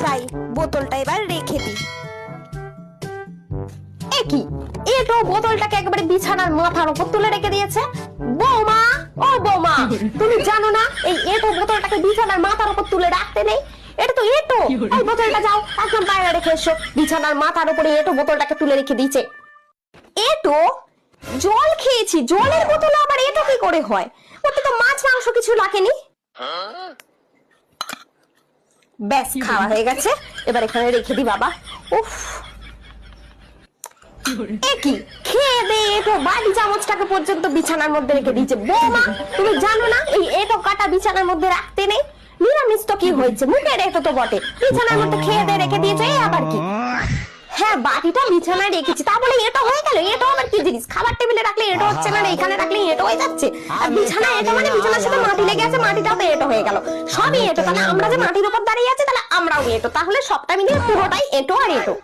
যাই বোতলটা এবার রেখে দিই। এ কি? এটো বোতলটাকে একেবারে বিছানার মাথার উপর তুলে রেখে দিয়েছে। বৌমা ও বৌমা তুমি জানো না এই এটো বোতলটাকে বিছানার মাথার উপর তুলে রাখতে নেই। এটা তো এটো এই বোতলটা যাও একদম বাইরে রেখে এসো। বিছানার মাথার উপরে এটো বোতলটাকে তুলে রেখে দিয়েছে। এটো জল খেয়েছি জলের বোতলে আবার এটো কি করে হয়? ওতে তো মাছ মাংস কিছু লাগেনি। ব্যাস খাওয়া হয়ে গেছে। এবার এখানে রেখে দি বাবা। উফ। একই খেয়ে দে এটো বাড়ি চামচটাকে পর্যন্ত বিছানার মধ্যে রেখে দিয়েছে। বৌমা তুমি জানো না এই এটো কাটা বিছানার মধ্যে রাখতে নেই? নিরামিষ তো কি হয়েছে? মুখের এটো তো বটে। বিছানার মধ্যে খেয়ে দে রেখে দিয়েছে এই আবার কি? হ্যাঁ বাটিটা বিছানায় রেখেছি তা বলে এটা হয়ে গেল আবার কি জিনিস? খাবার টেবিলে রাখলে এটা হচ্ছে না এখানে রাখলে এটা হয়ে যাচ্ছে। আর বিছানা এটা মানে বিছানার সাথে মাটি লেগে আছে মাটিটাও তো এটা হয়ে গেল। সবই এটো। তাহলে আমরা যে মাটির উপর দাঁড়িয়ে আছি তাহলে আমরাও এটো। তাহলে সবটা মিলিয়ে পুরোটাই এটো আর এটো।